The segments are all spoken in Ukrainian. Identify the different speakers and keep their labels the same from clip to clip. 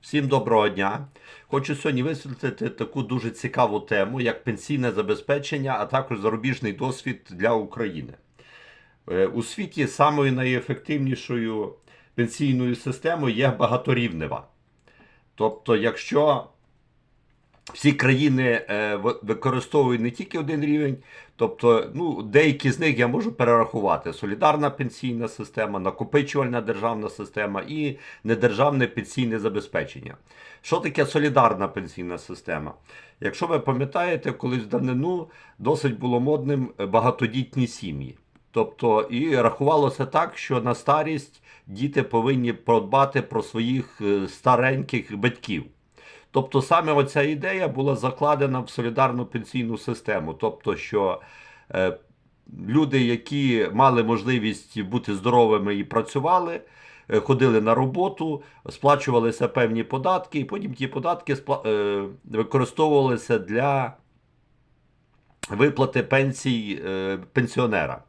Speaker 1: Всім доброго дня. Хочу сьогодні висвітлити таку дуже цікаву тему, як пенсійне забезпечення, а також зарубіжний досвід для України. Е, У світі самою найефективнішою пенсійною системою є багаторівнева. Тобто, якщо всі країни е, використовують не тільки один рівень, тобто ну, деякі з них я можу перерахувати: солідарна пенсійна система, накопичувальна державна система і недержавне пенсійне забезпечення. Що таке солідарна пенсійна система? Якщо ви пам'ятаєте, колись в давнину досить було модним е, багатодітні сім'ї. Тобто, і рахувалося так, що на старість діти повинні подбати про своїх е, стареньких батьків. Тобто саме оця ідея була закладена в солідарну пенсійну систему. Тобто, що е, люди, які мали можливість бути здоровими і працювали, е, ходили на роботу, сплачувалися певні податки, і потім ті податки е, використовувалися для виплати пенсій пенсіонера.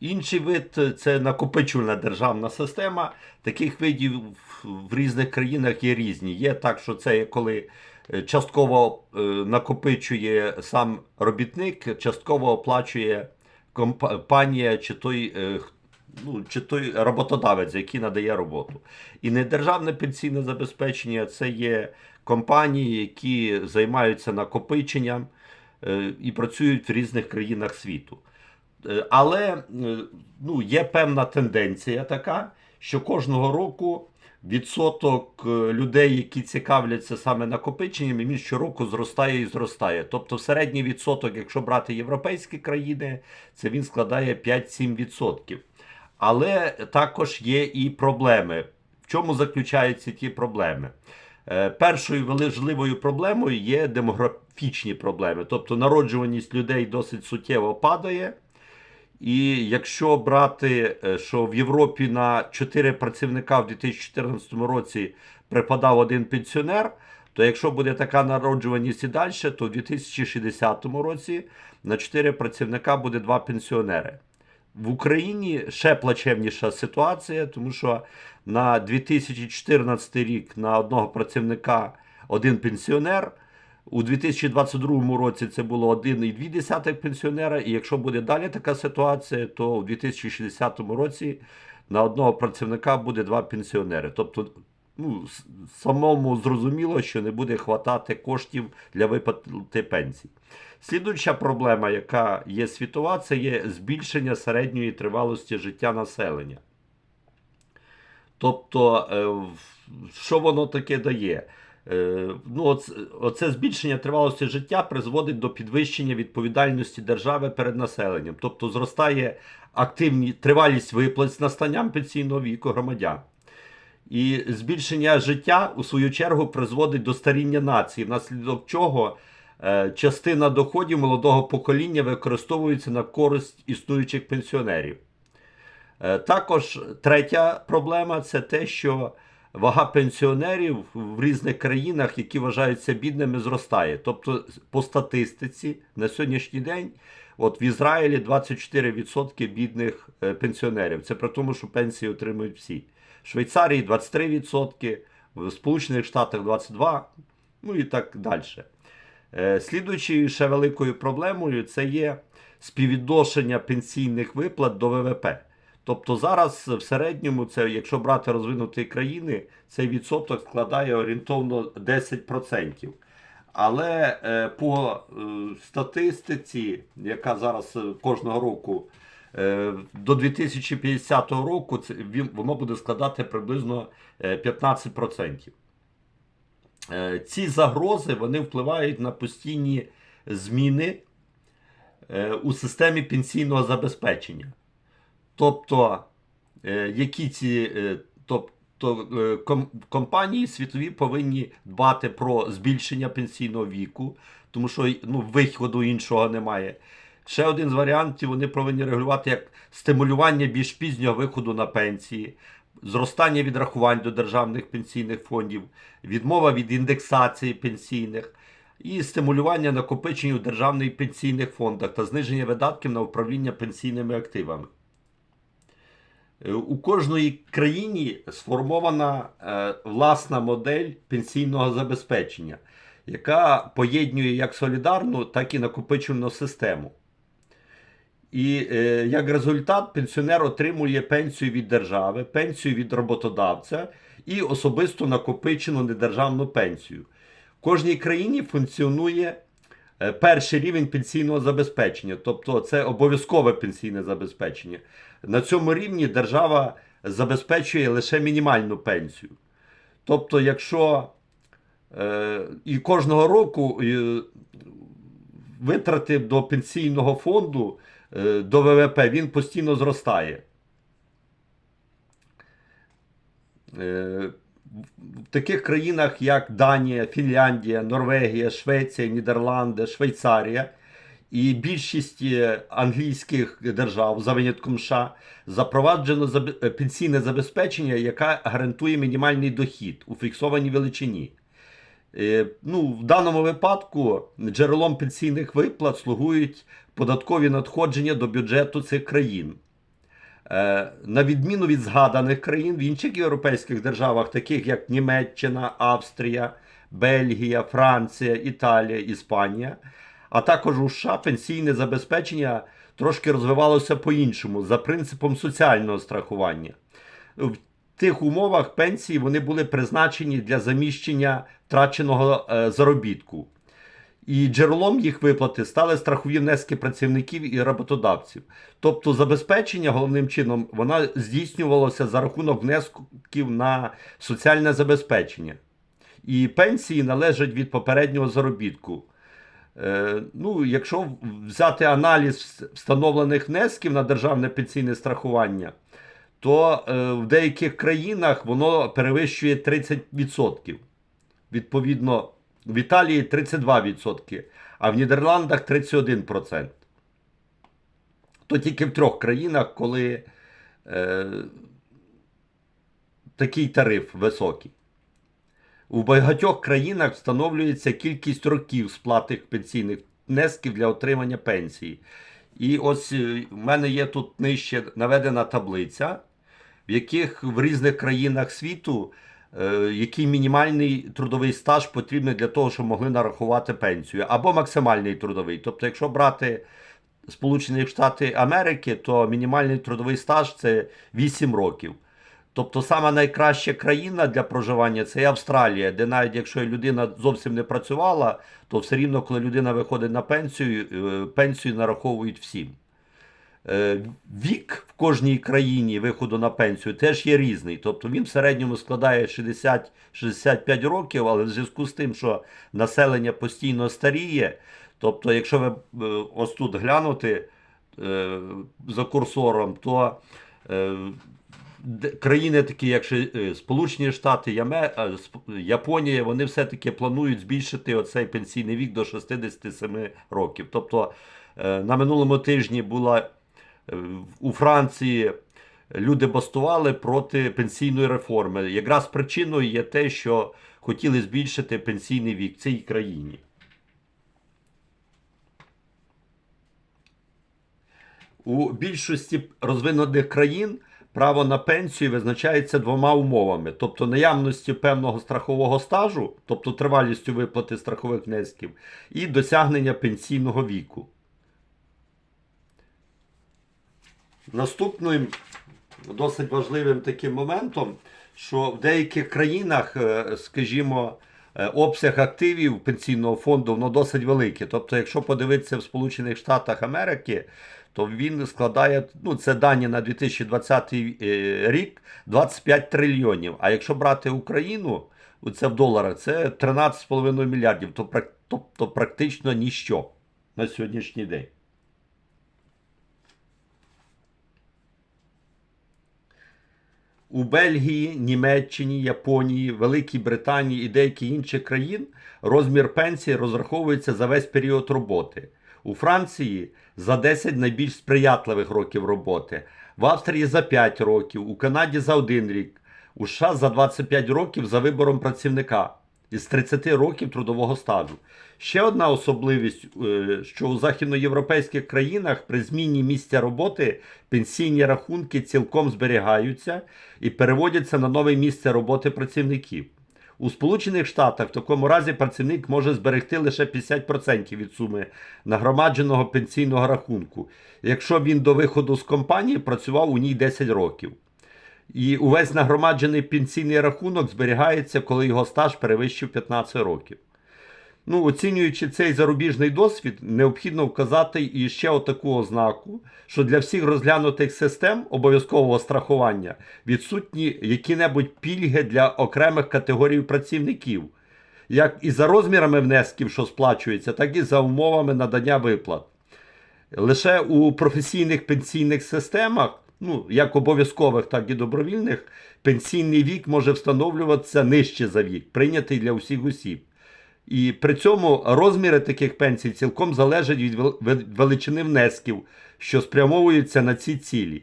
Speaker 1: Інший вид це накопичувальна державна система. Таких видів в- різних країнах є різні. Є так, що це коли е, частково е, накопичує сам робітник, частково оплачує компанія чи той, е, ну, чи той роботодавець, який надає роботу. І недержавне пенсійне забезпечення це є компанії, які займаються накопиченням і працюють в різних країнах світу. Е, Але е, ну, є певна тенденція така, що кожного року відсоток е, людей, які цікавляться саме накопиченням, він щороку зростає і зростає. Тобто середній відсоток, якщо брати європейські країни, це він складає 5-7%. Але також є і проблеми. В чому заключаються ті проблеми? Першою важливою проблемою є демографічні проблеми, тобто народжуваність людей досить суттєво падає. І якщо брати, е, що в Європі на 4 працівника в 2014 році припадав один пенсіонер, то якщо буде така народжуваність і далі, то в 2060 році на 4 працівника буде 2 пенсіонери. В Україні ще плачевніша ситуація, тому що на 2014 рік на одного працівника один пенсіонер. У 2022 році це було 1,2 пенсіонера, і якщо буде далі така ситуація, то у 2060 році на одного працівника буде два пенсіонери. Тобто, ну, самому зрозуміло, що не буде хватати коштів для виплати пенсій. Слідуюча проблема, яка є світова, це є збільшення середньої тривалості життя населення. Тобто, е, що воно таке дає? Е, Ну, оце, збільшення тривалості життя призводить до підвищення відповідальності держави перед населенням. Тобто зростає активні, тривалість виплат з настанням пенсійного віку громадян. І збільшення життя, у свою чергу, призводить до старіння нації, внаслідок чого е, частина доходів молодого покоління використовується на користь існуючих пенсіонерів. Е, Також третя проблема це те, що вага пенсіонерів в різних країнах, які вважаються бідними, зростає. Тобто, по статистиці на сьогоднішній день, от в Ізраїлі 24% бідних е, пенсіонерів. Це при тому, що пенсії отримують всі. В Швейцарії 23%, в Сполучених Штатах 22%, ну і так далі. Е, Слідуючою ще великою проблемою це є співвідношення пенсійних виплат до ВВП. Тобто зараз в середньому, це, якщо брати розвинуті країни, цей відсоток складає орієнтовно 10%. Але е, по е, статистиці, яка зараз е, кожного року е, до 2050 року, це, воно буде складати приблизно е, 15%. Е, ці загрози вони впливають на постійні зміни е, у системі пенсійного забезпечення. Тобто, е, які ці тобто, ком- компанії світові повинні дбати про збільшення пенсійного віку, тому що ну, виходу іншого немає. Ще один з варіантів вони повинні регулювати як стимулювання більш пізнього виходу на пенсії, зростання відрахувань до державних пенсійних фондів, відмова від індексації пенсійних і стимулювання накопичення у державних пенсійних фондах та зниження видатків на управління пенсійними активами. Е, У кожної країні сформована е, власна модель пенсійного забезпечення, яка поєднує як солідарну, так і накопичувальну систему. І е, як результат пенсіонер отримує пенсію від держави, пенсію від роботодавця і особисто накопичену недержавну пенсію. В кожній країні функціонує перший рівень пенсійного забезпечення, тобто це обов'язкове пенсійне забезпечення. На цьому рівні держава забезпечує лише мінімальну пенсію. Тобто, якщо е, і кожного року е, витрати до пенсійного фонду е, до ВВП він постійно зростає. Е, В таких країнах, як Данія, Фінляндія, Норвегія, Швеція, Нідерланди, Швейцарія і більшість е, англійських держав, за винятком США, запроваджено е, пенсійне забезпечення, яке гарантує мінімальний дохід у фіксованій величині. Е, Ну, в даному випадку джерелом пенсійних виплат слугують податкові надходження до бюджету цих країн. Е, На відміну від згаданих країн в інших європейських державах, таких як Німеччина, Австрія, Бельгія, Франція, Італія, Іспанія, а також у США пенсійне забезпечення трошки розвивалося по-іншому, за принципом соціального страхування. В тих умовах пенсії вони були призначені для заміщення втраченого е, заробітку. І джерелом їх виплати стали страхові внески працівників і роботодавців. Тобто забезпечення головним чином вона здійснювалося за рахунок внесків на соціальне забезпечення. І пенсії належать від попереднього заробітку. Е, ну, якщо взяти аналіз встановлених внесків на державне пенсійне страхування, то е, в деяких країнах воно перевищує 30%. Відповідно, в Італії 32%, а в Нідерландах 31%. То тільки в трьох країнах, коли е, такий тариф високий. У багатьох країнах встановлюється кількість років сплати пенсійних внесків для отримання пенсії. І ось е, в мене є тут нижче наведена таблиця, в яких в різних країнах світу який мінімальний трудовий стаж потрібний для того, щоб могли нарахувати пенсію, або максимальний трудовий. Тобто, якщо брати Сполучені Штати Америки, то мінімальний трудовий стаж це 8 років. Тобто сама найкраща країна для проживання це Австралія, де навіть якщо людина зовсім не працювала, то все рівно, коли людина виходить на пенсію, е, пенсію нараховують всім. Е, Вік в кожній країні виходу на пенсію теж є різний. Тобто він в середньому складає 60-65 років, але в зв'язку з тим, що населення постійно старіє, тобто, якщо ви е, ось тут глянути е, за курсором, то країни, такі як Сполучені Штати, Японія, вони все-таки планують збільшити оцей пенсійний вік до 67 років. Тобто на минулому тижні була у Франції люди бастували проти пенсійної реформи. Якраз причиною є те, що хотіли збільшити пенсійний вік в цій країні. У більшості розвинених країн право на пенсію визначається двома умовами: тобто наявності певного страхового стажу, тобто тривалістю виплати страхових внесків, і досягнення пенсійного віку. Наступним досить важливим таким моментом, що в деяких країнах, е, скажімо, е, обсяг активів пенсійного фонду воно досить великий. Тобто, якщо подивитися в Сполучених Штатах Америки, то він складає, ну це дані на 2020 е, рік 25 трильйонів. А якщо брати Україну, це в доларах, це 13,5 мільярдів, то прак- тобто практично ніщо на сьогоднішній день. У Бельгії, Німеччині, Японії, Великій Британії і деяких інших країн розмір пенсії розраховується за весь період роботи. У Франції за 10 найбільш сприятливих років роботи, в Австрії за 5 років, у Канаді за 1 рік, у США за 25 років за вибором працівника із 30 років трудового стажу. Ще одна особливість, е, що у західноєвропейських країнах при зміні місця роботи пенсійні рахунки цілком зберігаються і переводяться на нове місце роботи працівників. У Сполучених Штатах в такому разі працівник може зберегти лише 50% від суми нагромадженого пенсійного рахунку, якщо він до виходу з компанії працював у ній 10 років. І увесь нагромаджений пенсійний рахунок зберігається, коли його стаж перевищив 15 років. Ну, оцінюючи цей зарубіжний досвід, необхідно вказати і ще отаку ознаку, що для всіх розглянутих систем обов'язкового страхування відсутні які-небудь пільги для окремих категорій працівників, як і за розмірами внесків, що сплачуються, так і за умовами надання виплат. Лише у професійних пенсійних системах, ну як обов'язкових, так і добровільних, пенсійний вік може встановлюватися нижче за вік, прийнятий для усіх осіб. І при цьому розміри таких пенсій цілком залежать від величини внесків, що спрямовуються на ці цілі.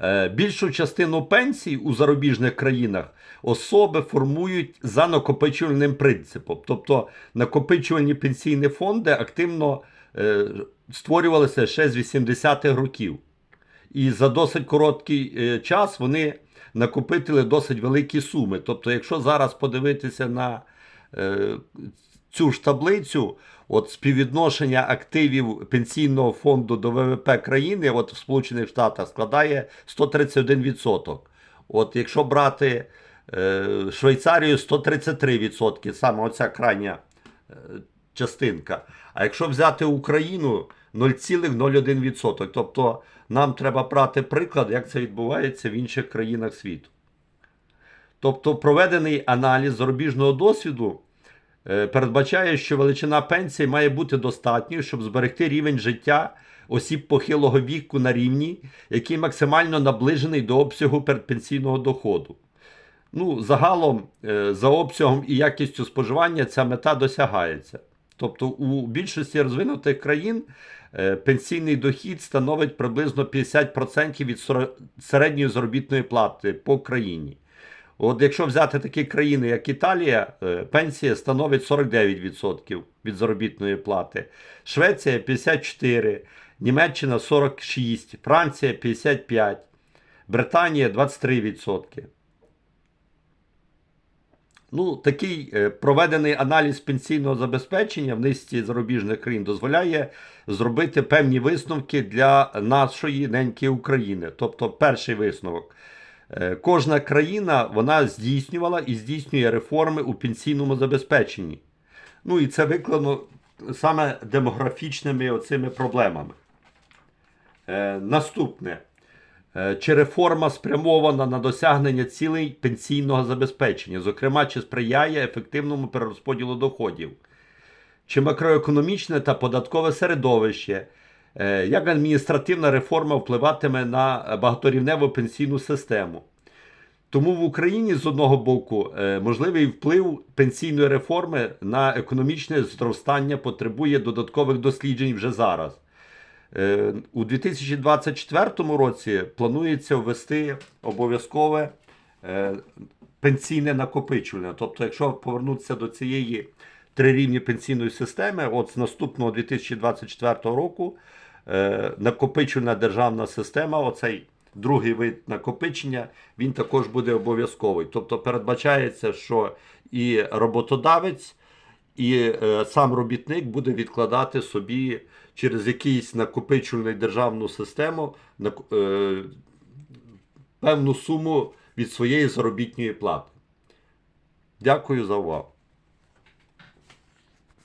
Speaker 1: Е, Більшу частину пенсій у зарубіжних країнах особи формують за накопичувальним принципом. Тобто накопичувальні пенсійні фонди активно е, створювалися ще з 80-х років. І за досить короткий е, час вони накопитили досить великі суми. Тобто, якщо зараз подивитися на е, цю ж таблицю, от співвідношення активів пенсійного фонду до ВВП країни, от в Сполучених Штатах складає 131%. От якщо брати е, Швейцарію 133%, саме оця крайня частинка. А якщо взяти Україну 0,01%. Тобто нам треба брати приклад, як це відбувається в інших країнах світу. Тобто проведений аналіз зарубіжного досвіду е, передбачає, що величина пенсії має бути достатньою, щоб зберегти рівень життя осіб похилого віку на рівні, який максимально наближений до обсягу передпенсійного доходу. Ну, загалом, е, за обсягом і якістю споживання ця мета досягається. Тобто у більшості розвинутих країн пенсійний дохід становить приблизно 50% від середньої заробітної плати по країні. От якщо взяти такі країни, як Італія, е, пенсія становить 49% від заробітної плати, Швеція 54%, Німеччина 46%, Франція 55%, Британія 23%. Ну, такий е, проведений аналіз пенсійного забезпечення в низці зарубіжних країн дозволяє зробити певні висновки для нашої неньки України. Тобто, перший висновок. Е, Кожна країна вона здійснювала і здійснює реформи у пенсійному забезпеченні. Ну і це виклано саме демографічними оцими проблемами. Е, наступне. Е, Чи реформа спрямована на досягнення цілей пенсійного забезпечення, зокрема, чи сприяє ефективному перерозподілу доходів? Чи макроекономічне та податкове середовище? Е, Як адміністративна реформа впливатиме на багаторівневу пенсійну систему? Тому в Україні з одного боку е, можливий вплив пенсійної реформи на економічне зростання потребує додаткових досліджень вже зараз. Е, У 2024 році планується ввести обов'язкове е, пенсійне накопичування. Тобто, якщо повернутися до цієї трирівні пенсійної системи, от з наступного 2024 року е, накопичувальна державна система, оцей другий вид накопичення, він також буде обов'язковий. Тобто передбачається, що і роботодавець, і е, сам робітник буде відкладати собі через якийсь накопичувальний державну систему е, певну суму від своєї заробітної плати. Дякую за увагу.